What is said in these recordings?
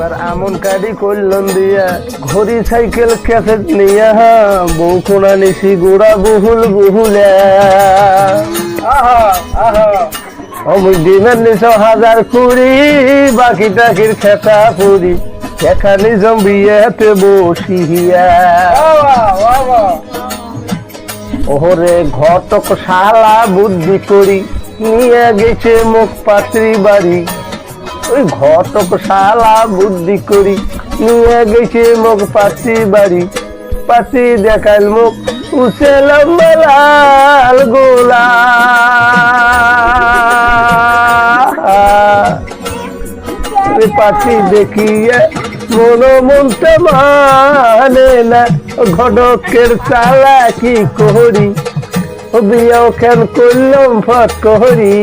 এবার আমন কাডি করলাম দিয়া ঘড়ি সাইকেল ক্যাসেট নিয়া বউ কোনা নিশি গোড়া বহুল বহুলে। অমুক দিনের নিশ হাজার কুড়ি বাকি টাকির খেতা পুরি এখানে জম্বিয়াতে বসিয়া ওহরে ঘটক শালা বুদ্ধি করি নিয়ে গেছে মুখ পাত্রী বাড়ি। ওই ঘটক শালা বুদ্ধি করি। নিয়ে গেছে মুখ পাত্রী বাড়ি। পাত্রী দেখাল মুখ উসে লম্বা লাল গোলা। পাখি দেখিয়ে মন মনতে মানে না, ঘটকের চালা কি করি? বিয়াও কেন করলাম ফট করি?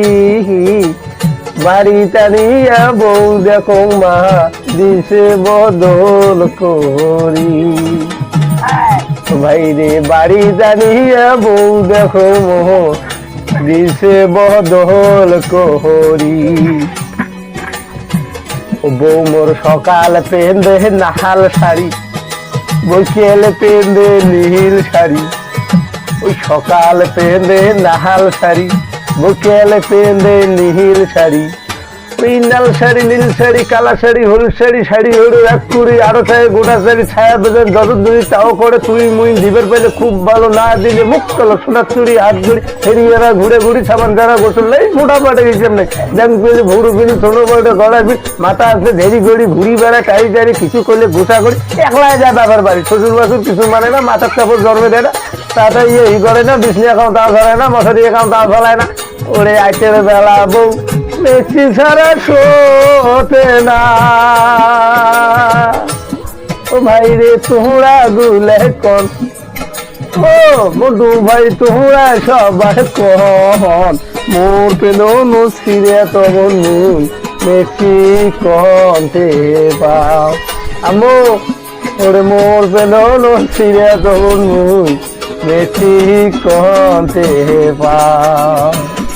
বাড়ি টানিয়া বউ দেখো মা, দিছে বদল করি। ভাই রে বাড়ি টানিয়া বউ দেখো মোহ দিছে বদল করি। বউ মোর সকাল পেন্দে নাহাল শাড়ি, বৈকেল পেন্দে নীল শাড়ি। ওই সকাল পেন্দে নাহাল শাড়ি। বৈকেল পেন্দে নীল শাড়ি। লাল শাড়ি, নীল শাড়ি, কালা শাড়ি, হলুদ শাড়ি শাড়ি, হলুদ, এক কুড়ি, আরও শাড়ি গোটা শাড়ি ছায়া বেঁধে যত যদি তাও করে তুই মুই দিবের পেলে খুব ভালো, না দিলে মুখ কলো সোনার চুড়ি, হাত জুড়ি ফেরিয়ারা ঘুরে ঘুরি, সাবান যারা গোসল নেই, মোটা পাটে গেছে নেই ব্যাংক পেলে ভুড়ু পিড়ি ছোটো বড় গড়া পিড় মাথা আসলে ধেরি গড়ি, ঘুরি বেড়া টাই টারি কিছু করলে ঘুষা করি, একলাই যায় বাবার বাড়ি শ্বশুর বাসুর কিছু মানে না, মাথার কাপড় জন্মে দেয় না। তাতে ইয়ে করে না বিষ্ণু এখন তাও ধরে না মশারি এখন তাও ফেলায় না। ওরে আইটের বেলা বউ বেশি সারা শোতে না। ও ভাই রে, তোমরা গুলে কন? ও বন্ধু ভাই, তোমরা সবাই কন? মোর পেল নসিরে তো বন্ধু বেশি কন্তে পাও আমো, ওরে মোর পেল নসিরে তো বন্ধু। বেশি কন্তে পাও